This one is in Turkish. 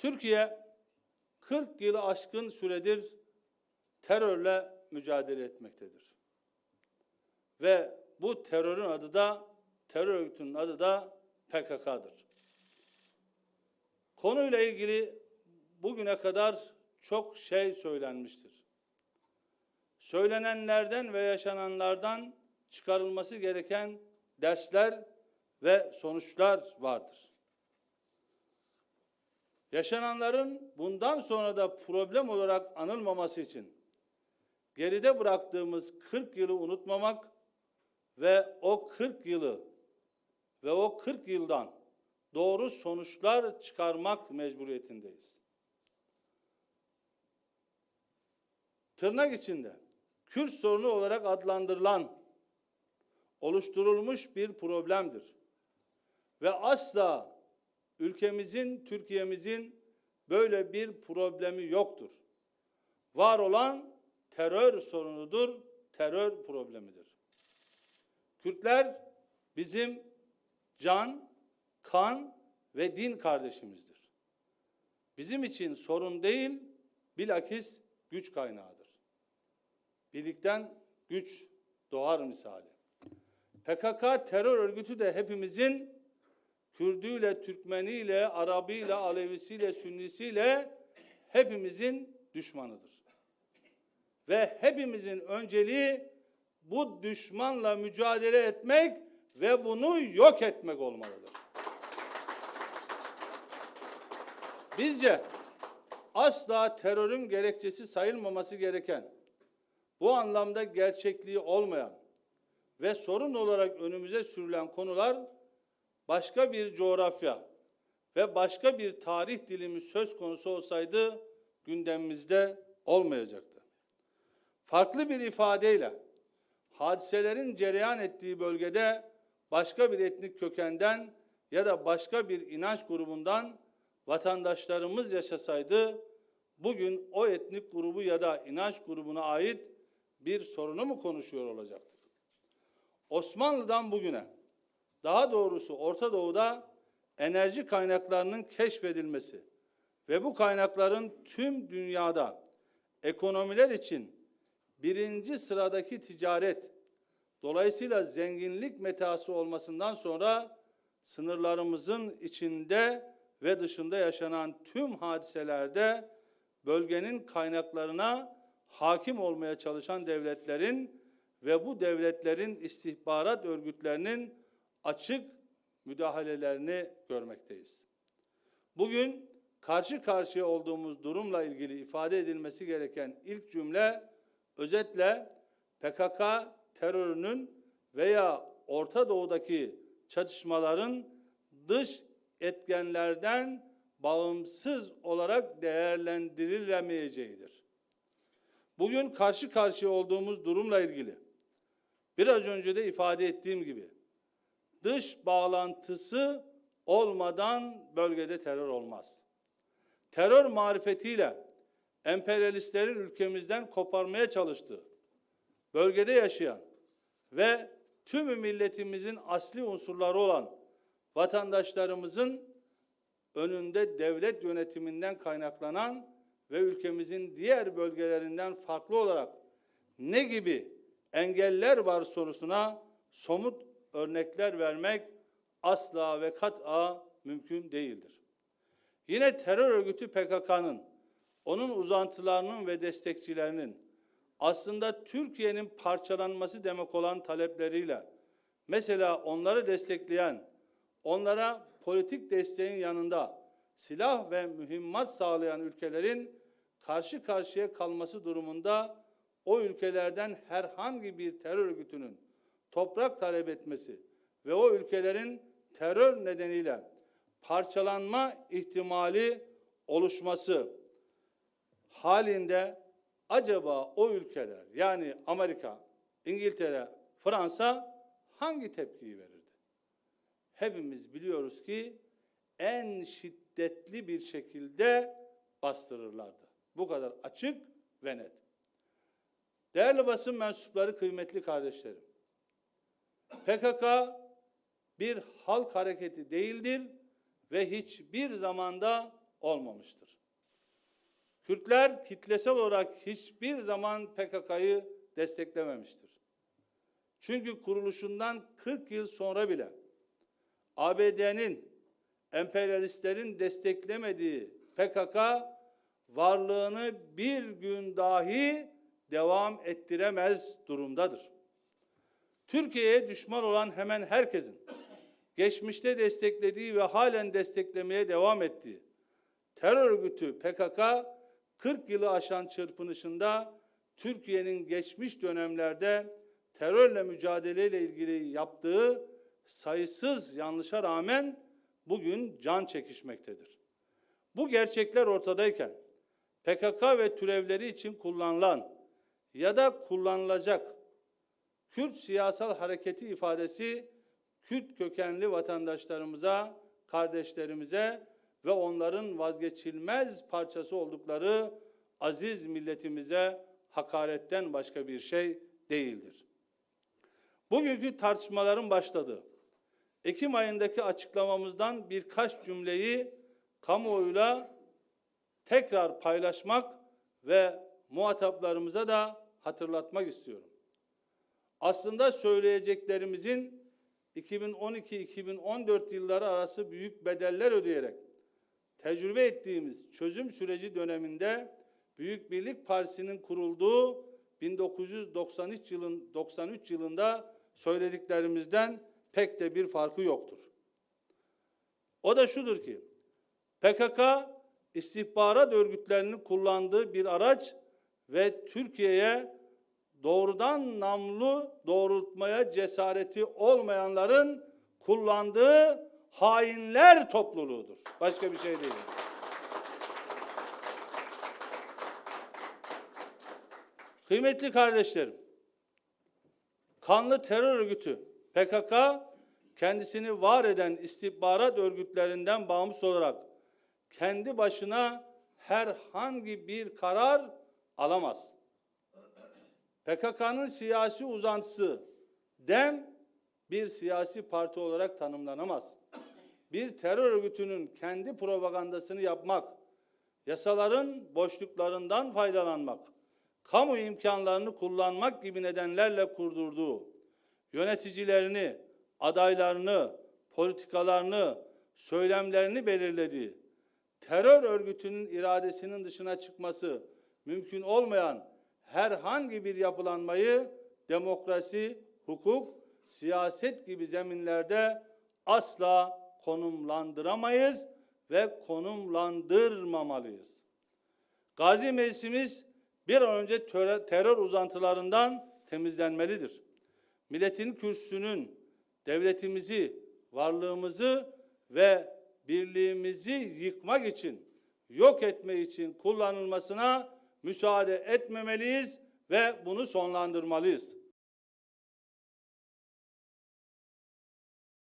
Türkiye 40 yılı aşkın süredir terörle mücadele etmektedir. Ve bu terörün adı da, terör örgütünün adı da PKK'dır. Konuyla ilgili bugüne kadar çok şey söylenmiştir. Söylenenlerden ve yaşananlardan çıkarılması gereken dersler ve sonuçlar vardır. Yaşananların bundan sonra da problem olarak anılmaması için geride bıraktığımız 40 yılı unutmamak ve o 40 yılı ve o 40 yıldan doğru sonuçlar çıkarmak mecburiyetindeyiz. Tırnak içinde Kürt sorunu olarak adlandırılan oluşturulmuş bir problemdir. Ve asla ülkemizin, Türkiye'mizin böyle bir problemi yoktur. Var olan terör sorunudur, terör problemidir. Kürtler bizim can, kan ve din kardeşimizdir. Bizim için sorun değil, bilakis güç kaynağıdır. Birlikten güç doğar misali. PKK terör örgütü de hepimizin Kürdüyle, Türkmeniyle, Arabiyle, Alevisiyle, Sünnisiyle hepimizin düşmanıdır. Ve hepimizin önceliği bu düşmanla mücadele etmek ve bunu yok etmek olmalıdır. Bizce asla terörün gerekçesi sayılmaması gereken, bu anlamda gerçekliği olmayan ve sorun olarak önümüze sürülen konular başka bir coğrafya ve başka bir tarih dilimi söz konusu olsaydı gündemimizde olmayacaktı. Farklı bir ifadeyle hadiselerin cereyan ettiği bölgede başka bir etnik kökenden ya da başka bir inanç grubundan vatandaşlarımız yaşasaydı bugün o etnik grubu ya da inanç grubuna ait bir sorunu mu konuşuyor olacaktık? Osmanlı'dan bugüne daha doğrusu Orta Doğu'da enerji kaynaklarının keşfedilmesi ve bu kaynakların tüm dünyada ekonomiler için birinci sıradaki ticaret, dolayısıyla zenginlik metası olmasından sonra sınırlarımızın içinde ve dışında yaşanan tüm hadiselerde bölgenin kaynaklarına hakim olmaya çalışan devletlerin ve bu devletlerin istihbarat örgütlerinin açık müdahalelerini görmekteyiz. Bugün karşı karşıya olduğumuz durumla ilgili ifade edilmesi gereken ilk cümle özetle PKK terörünün veya Orta Doğu'daki çatışmaların dış etkenlerden bağımsız olarak değerlendirilemeyeceğidir. Bugün karşı karşıya olduğumuz durumla ilgili biraz önce de ifade ettiğim gibi dış bağlantısı olmadan bölgede terör olmaz. Terör marifetiyle emperyalistlerin ülkemizden koparmaya çalıştığı, bölgede yaşayan ve tümü milletimizin asli unsurları olan vatandaşlarımızın önünde devlet yönetiminden kaynaklanan ve ülkemizin diğer bölgelerinden farklı olarak ne gibi engeller var sorusuna somut örnekler vermek asla ve kat'a mümkün değildir. Yine terör örgütü PKK'nın, onun uzantılarının ve destekçilerinin aslında Türkiye'nin parçalanması demek olan talepleriyle mesela onları destekleyen, onlara politik desteğin yanında silah ve mühimmat sağlayan ülkelerin karşı karşıya kalması durumunda o ülkelerden herhangi bir terör örgütünün toprak talep etmesi ve o ülkelerin terör nedeniyle parçalanma ihtimali oluşması halinde acaba o ülkeler yani Amerika, İngiltere, Fransa hangi tepkiyi verirdi? Hepimiz biliyoruz ki en şiddetli bir şekilde bastırırlardı. Bu kadar açık ve net. Değerli basın mensupları, kıymetli kardeşlerim. PKK bir halk hareketi değildir ve hiçbir zamanda olmamıştır. Kürtler kitlesel olarak hiçbir zaman PKK'yı desteklememiştir. Çünkü kuruluşundan 40 yıl sonra bile ABD'nin emperyalistlerin desteklemediği PKK varlığını bir gün dahi devam ettiremez durumdadır. Türkiye'ye düşman olan hemen herkesin geçmişte desteklediği ve halen desteklemeye devam ettiği terör örgütü PKK 40 yılı aşan çırpınışında Türkiye'nin geçmiş dönemlerde terörle mücadeleyle ilgili yaptığı sayısız yanlışa rağmen bugün can çekişmektedir. Bu gerçekler ortadayken PKK ve türevleri için kullanılan ya da kullanılacak Kürt siyasal hareketi ifadesi Kürt kökenli vatandaşlarımıza, kardeşlerimize ve onların vazgeçilmez parçası oldukları aziz milletimize hakaretten başka bir şey değildir. Bugünkü tartışmaların başladığı Ekim ayındaki açıklamamızdan birkaç cümleyi kamuoyuyla tekrar paylaşmak ve muhataplarımıza da hatırlatmak istiyorum. Aslında söyleyeceklerimizin 2012-2014 yılları arası büyük bedeller ödeyerek tecrübe ettiğimiz çözüm süreci döneminde Büyük Birlik Partisi'nin kurulduğu 1993 yılın 93 yılında söylediklerimizden pek de bir farkı yoktur. O da şudur ki PKK istihbarat örgütlerinin kullandığı bir araç ve Türkiye'ye doğrudan namlu doğrultmaya cesareti olmayanların kullandığı hainler topluluğudur. Başka bir şey değil. Kıymetli kardeşlerim, kanlı terör örgütü PKK kendisini var eden istihbarat örgütlerinden bağımsız olarak kendi başına herhangi bir karar alamaz. PKK'nın siyasi uzantısı DEM bir siyasi parti olarak tanımlanamaz. Bir terör örgütünün kendi propagandasını yapmak, yasaların boşluklarından faydalanmak, kamu imkanlarını kullanmak gibi nedenlerle kurdurduğu, yöneticilerini, adaylarını, politikalarını, söylemlerini belirlediği, terör örgütünün iradesinin dışına çıkması mümkün olmayan herhangi bir yapılanmayı demokrasi, hukuk, siyaset gibi zeminlerde asla konumlandıramayız ve konumlandırmamalıyız. Gazi Meclisimiz bir an önce terör, terör uzantılarından temizlenmelidir. Milletin kürsüsünün devletimizi, varlığımızı ve birliğimizi yıkmak için, yok etme için kullanılmasına müsaade etmemeliyiz ve bunu sonlandırmalıyız.